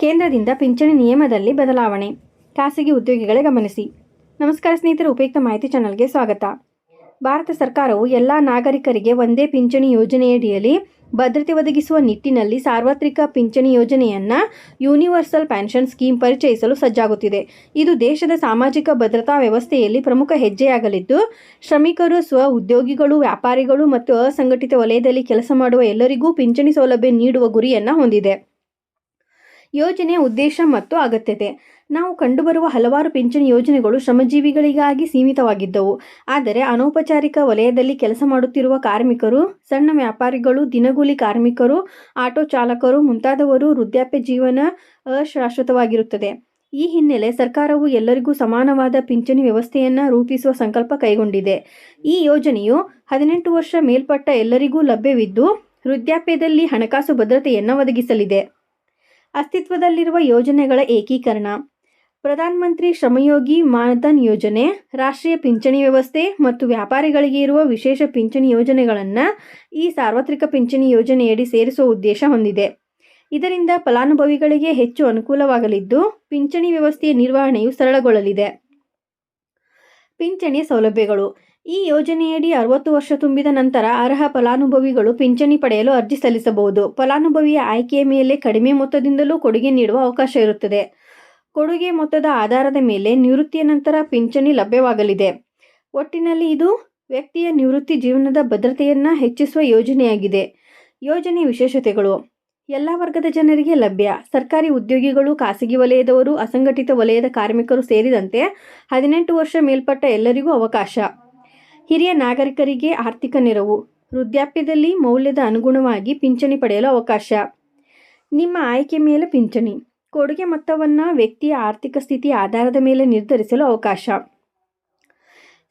ಕೇಂದ್ರದಿಂದ ಪಿಂಚಣಿ ನಿಯಮದಲ್ಲಿ ಬದಲಾವಣೆ. ಖಾಸಗಿ ಉದ್ಯೋಗಿಗಳೇ ಗಮನಿಸಿ. ನಮಸ್ಕಾರ ಸ್ನೇಹಿತರೆ, ಉಪಯುಕ್ತ ಮಾಹಿತಿ ಚಾನಲ್ಗೆ ಸ್ವಾಗತ. ಭಾರತ ಸರ್ಕಾರವು ಎಲ್ಲ ನಾಗರಿಕರಿಗೆ ಒಂದೇ ಪಿಂಚಣಿ ಯೋಜನೆಯಡಿಯಲ್ಲಿ ಭದ್ರತೆ ಒದಗಿಸುವ ನಿಟ್ಟಿನಲ್ಲಿ ಸಾರ್ವತ್ರಿಕ ಪಿಂಚಣಿ ಯೋಜನೆಯನ್ನು ಯೂನಿವರ್ಸಲ್ ಪೆನ್ಷನ್ ಸ್ಕೀಮ್ ಪರಿಚಯಿಸಲು ಸಜ್ಜಾಗುತ್ತಿದೆ. ಇದು ದೇಶದ ಸಾಮಾಜಿಕ ಭದ್ರತಾ ವ್ಯವಸ್ಥೆಯಲ್ಲಿ ಪ್ರಮುಖ ಹೆಜ್ಜೆಯಾಗಲಿದ್ದು, ಶ್ರಮಿಕರು, ಸ್ವ ಉದ್ಯೋಗಿಗಳು, ವ್ಯಾಪಾರಿಗಳು ಮತ್ತು ಅಸಂಘಟಿತ ವಲಯದಲ್ಲಿ ಕೆಲಸ ಮಾಡುವ ಎಲ್ಲರಿಗೂ ಪಿಂಚಣಿ ಸೌಲಭ್ಯ ನೀಡುವ ಗುರಿಯನ್ನು ಹೊಂದಿದೆ. ಯೋಜನೆಯ ಉದ್ದೇಶ ಮತ್ತು ಅಗತ್ಯತೆ. ನಾವು ಕಂಡುಬರುವ ಹಲವಾರು ಪಿಂಚಣಿ ಯೋಜನೆಗಳು ಶ್ರಮಜೀವಿಗಳಿಗಾಗಿ ಸೀಮಿತವಾಗಿದ್ದವು. ಆದರೆ ಅನೌಪಚಾರಿಕ ವಲಯದಲ್ಲಿ ಕೆಲಸ ಮಾಡುತ್ತಿರುವ ಕಾರ್ಮಿಕರು, ಸಣ್ಣ ವ್ಯಾಪಾರಿಗಳು, ದಿನಗೂಲಿ ಕಾರ್ಮಿಕರು, ಆಟೋ ಚಾಲಕರು ಮುಂತಾದವರು ವೃದ್ಧಾಪ್ಯ ಜೀವನ ಅಶಾಶ್ವತವಾಗಿರುತ್ತದೆ. ಈ ಹಿನ್ನೆಲೆ ಸರ್ಕಾರವು ಎಲ್ಲರಿಗೂ ಸಮಾನವಾದ ಪಿಂಚಣಿ ವ್ಯವಸ್ಥೆಯನ್ನು ರೂಪಿಸುವ ಸಂಕಲ್ಪ ಕೈಗೊಂಡಿದೆ. ಈ ಯೋಜನೆಯು ಹದಿನೆಂಟು ವರ್ಷ ಮೇಲ್ಪಟ್ಟ ಎಲ್ಲರಿಗೂ ಲಭ್ಯವಿದ್ದು, ವೃದ್ಧಾಪ್ಯದಲ್ಲಿ ಹಣಕಾಸು ಭದ್ರತೆಯನ್ನು ಒದಗಿಸಲಿದೆ. ಅಸ್ತಿತ್ವದಲ್ಲಿರುವ ಯೋಜನೆಗಳ ಏಕೀಕರಣ. ಪ್ರಧಾನ ಮಂತ್ರಿ ಶ್ರಮಯೋಗಿ ಮಾನಧನ್ ಯೋಜನೆ, ರಾಷ್ಟ್ರೀಯ ಪಿಂಚಣಿ ವ್ಯವಸ್ಥೆ ಮತ್ತು ವ್ಯಾಪಾರಿಗಳಿಗೆ ಇರುವ ವಿಶೇಷ ಪಿಂಚಣಿ ಯೋಜನೆಗಳನ್ನು ಈ ಸಾರ್ವತ್ರಿಕ ಪಿಂಚಣಿ ಯೋಜನೆಯಡಿ ಸೇರಿಸುವ ಉದ್ದೇಶ ಹೊಂದಿದೆ. ಇದರಿಂದ ಫಲಾನುಭವಿಗಳಿಗೆ ಹೆಚ್ಚು ಅನುಕೂಲವಾಗಲಿದ್ದು, ಪಿಂಚಣಿ ವ್ಯವಸ್ಥೆಯ ನಿರ್ವಹಣೆಯು ಸರಳಗೊಳ್ಳಲಿದೆ. ಪಿಂಚಣಿ ಸೌಲಭ್ಯಗಳು. ಈ ಯೋಜನೆಯಡಿ ಅರವತ್ತು ವರ್ಷ ತುಂಬಿದ ನಂತರ ಅರ್ಹ ಫಲಾನುಭವಿಗಳು ಪಿಂಚಣಿ ಪಡೆಯಲು ಅರ್ಜಿ ಸಲ್ಲಿಸಬಹುದು. ಫಲಾನುಭವಿಯ ಆಯ್ಕೆಯ ಮೇಲೆ ಕಡಿಮೆ ಮೊತ್ತದಿಂದಲೂ ಕೊಡುಗೆ ನೀಡುವ ಅವಕಾಶ ಇರುತ್ತದೆ. ಕೊಡುಗೆ ಮೊತ್ತದ ಆಧಾರದ ಮೇಲೆ ನಿವೃತ್ತಿಯ ನಂತರ ಪಿಂಚಣಿ ಲಭ್ಯವಾಗಲಿದೆ. ಒಟ್ಟಿನಲ್ಲಿ ಇದು ವ್ಯಕ್ತಿಯ ನಿವೃತ್ತಿ ಜೀವನದ ಭದ್ರತೆಯನ್ನು ಹೆಚ್ಚಿಸುವ ಯೋಜನೆಯಾಗಿದೆ. ಯೋಜನೆ ವಿಶೇಷತೆಗಳು. ಎಲ್ಲ ವರ್ಗದ ಜನರಿಗೆ ಲಭ್ಯ. ಸರ್ಕಾರಿ ಉದ್ಯೋಗಿಗಳು, ಖಾಸಗಿ ವಲಯದವರು, ಅಸಂಘಟಿತ ವಲಯದ ಕಾರ್ಮಿಕರು ಸೇರಿದಂತೆ ಹದಿನೆಂಟು ವರ್ಷ ಮೇಲ್ಪಟ್ಟ ಎಲ್ಲರಿಗೂ ಅವಕಾಶ. ಹಿರಿಯ ನಾಗರಿಕರಿಗೆ ಆರ್ಥಿಕ ನೆರವು, ವೃದ್ಧಾಪ್ಯದಲ್ಲಿ ಮೌಲ್ಯದ ಅನುಗುಣವಾಗಿ ಪಿಂಚಣಿ ಪಡೆಯಲು ಅವಕಾಶ. ನಿಮ್ಮ ಆಯ್ಕೆ ಮೇಲೆ ಪಿಂಚಣಿ, ಕೊಡುಗೆ ಮೊತ್ತವನ್ನು ವ್ಯಕ್ತಿಯ ಆರ್ಥಿಕ ಸ್ಥಿತಿ ಆಧಾರದ ಮೇಲೆ ನಿರ್ಧರಿಸಲು ಅವಕಾಶ.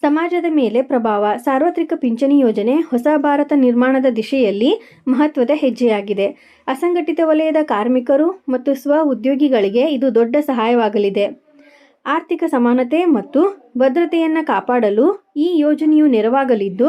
ಸಮಾಜದ ಮೇಲೆ ಪ್ರಭಾವ, ಸಾರ್ವತ್ರಿಕ ಪಿಂಚಣಿ ಯೋಜನೆ ಹೊಸ ಭಾರತ ನಿರ್ಮಾಣದ ದಿಶೆಯಲ್ಲಿ ಮಹತ್ವದ ಹೆಜ್ಜೆಯಾಗಿದೆ. ಅಸಂಘಟಿತ ವಲಯದ ಕಾರ್ಮಿಕರು ಮತ್ತು ಸ್ವ ಉದ್ಯೋಗಿಗಳಿಗೆ ಇದು ದೊಡ್ಡ ಸಹಾಯವಾಗಲಿದೆ. ಆರ್ಥಿಕ ಸಮಾನತೆ ಮತ್ತು ಭದ್ರತೆಯನ್ನು ಕಾಪಾಡಲು ಈ ಯೋಜನೆಯು ನೆರವಾಗಲಿದ್ದು,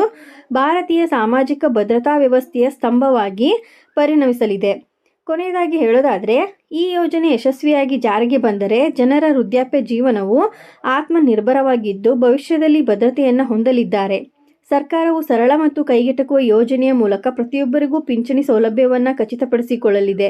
ಭಾರತೀಯ ಸಾಮಾಜಿಕ ಭದ್ರತಾ ವ್ಯವಸ್ಥೆಯ ಸ್ತಂಭವಾಗಿ ಪರಿಣಮಿಸಲಿದೆ. ಕೊನೆಯದಾಗಿ ಹೇಳೋದಾದರೆ, ಈ ಯೋಜನೆ ಯಶಸ್ವಿಯಾಗಿ ಜಾರಿಗೆ ಬಂದರೆ ಜನರ ವೃದ್ಧಾಪ್ಯ ಜೀವನವು ಆತ್ಮನಿರ್ಭರವಾಗಿದ್ದು, ಭವಿಷ್ಯದಲ್ಲಿ ಭದ್ರತೆಯನ್ನು ಹೊಂದಲಿದ್ದಾರೆ. ಸರ್ಕಾರವು ಸರಳ ಮತ್ತು ಕೈಗೆಟಕುವ ಯೋಜನೆಯ ಮೂಲಕ ಪ್ರತಿಯೊಬ್ಬರಿಗೂ ಪಿಂಚಣಿ ಸೌಲಭ್ಯವನ್ನು ಖಚಿತಪಡಿಸಿಕೊಳ್ಳಲಿದೆ.